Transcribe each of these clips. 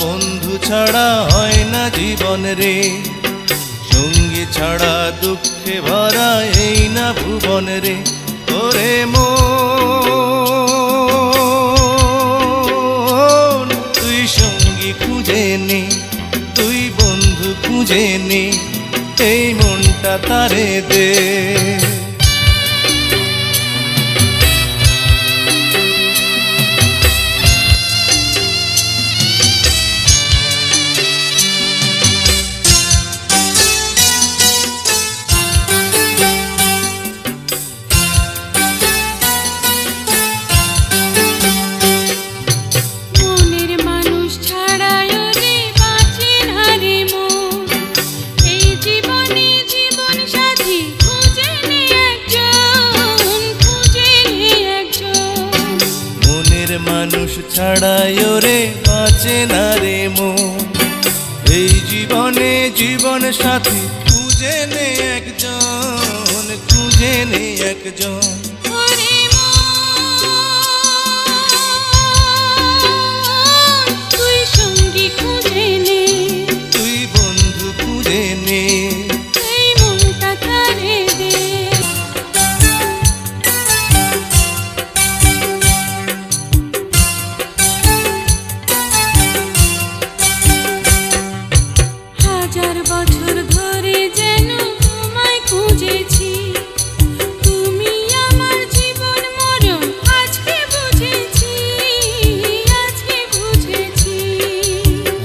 বন্ধু ছাড়া হয় না জীবন রে। সঙ্গী ছাড়া দুঃখে ভরা এই না ভুবন রে। ওরে মন, তুই সঙ্গী খুঁজে নে, তুই বন্ধু খুঁজে নে, এই মনটা তারে দে। মানুষ রে বাঁচে না রে মন। এই জীবনে জীবন সাথী খুঁজে নে একজন, খুঁজে নে একজন।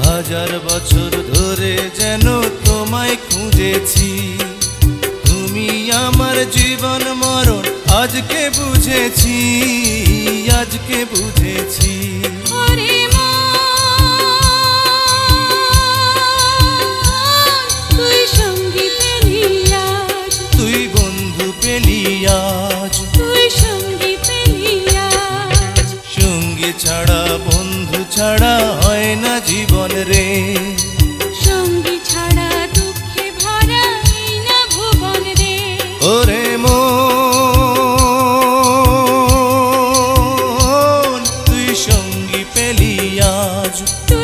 হাজার বছর ধরে যেন তোমায় খুঁজেছি। তুমি আমার জীবন মরণ আজকে বুঝেছি আজকে বুঝেছি। আজ। তুই সঙ্গী পেলি আজ। সঙ্গী ছাড়া বন্ধু ছাড়া হয় না জীবন রে। সঙ্গী ছাড়া দুঃখে ভরা না ভুবন রে। ওরে মো তুই সঙ্গী পেলি আজ। তুই